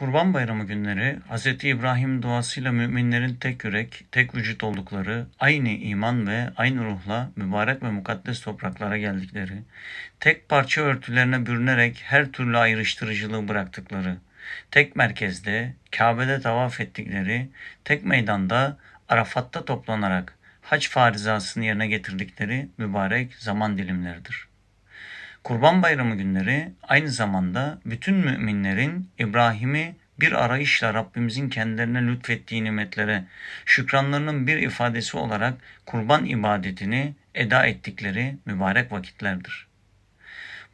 Kurban Bayramı günleri Hz. İbrahim duasıyla müminlerin tek yürek, tek vücut oldukları, aynı iman ve aynı ruhla mübarek ve mukaddes topraklara geldikleri, tek parça örtülerine bürünerek her türlü ayrıştırıcılığı bıraktıkları, tek merkezde, Kabe'de tavaf ettikleri, tek meydanda, Arafat'ta toplanarak hac farizasını yerine getirdikleri mübarek zaman dilimleridir. Kurban Bayramı günleri aynı zamanda bütün müminlerin İbrahim'i bir arayışla Rabbimizin kendilerine lütfettiği nimetlere şükranlarının bir ifadesi olarak kurban ibadetini eda ettikleri mübarek vakitlerdir.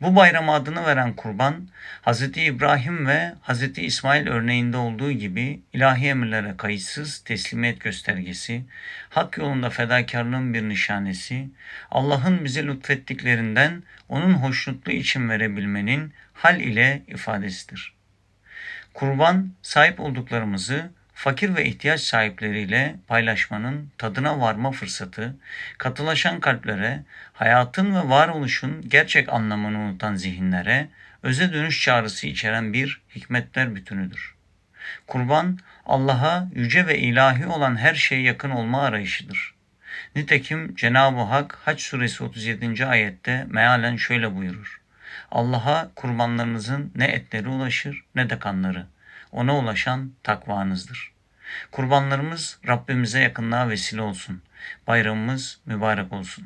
Bu bayrama adını veren kurban, Hz. İbrahim ve Hz. İsmail örneğinde olduğu gibi ilahi emirlere kayıtsız teslimiyet göstergesi, hak yolunda fedakarlığın bir nişanesi, Allah'ın bize lütfettiklerinden onun hoşnutluğu için verebilmenin hal ile ifadesidir. Kurban sahip olduklarımızı fakir ve ihtiyaç sahipleriyle paylaşmanın tadına varma fırsatı, katılaşan kalplere, hayatın ve varoluşun gerçek anlamını unutan zihinlere, öze dönüş çağrısı içeren bir hikmetler bütünüdür. Kurban, Allah'a yüce ve ilahi olan her şeye yakın olma arayışıdır. Nitekim Cenab-ı Hak Haç suresi 37. ayette mealen şöyle buyurur. Allah'a kurbanlarınızın ne etleri ulaşır ne de kanları. Ona ulaşan takvanızdır. Kurbanlarımız Rabbimize yakınlığa vesile olsun. Bayramımız mübarek olsun.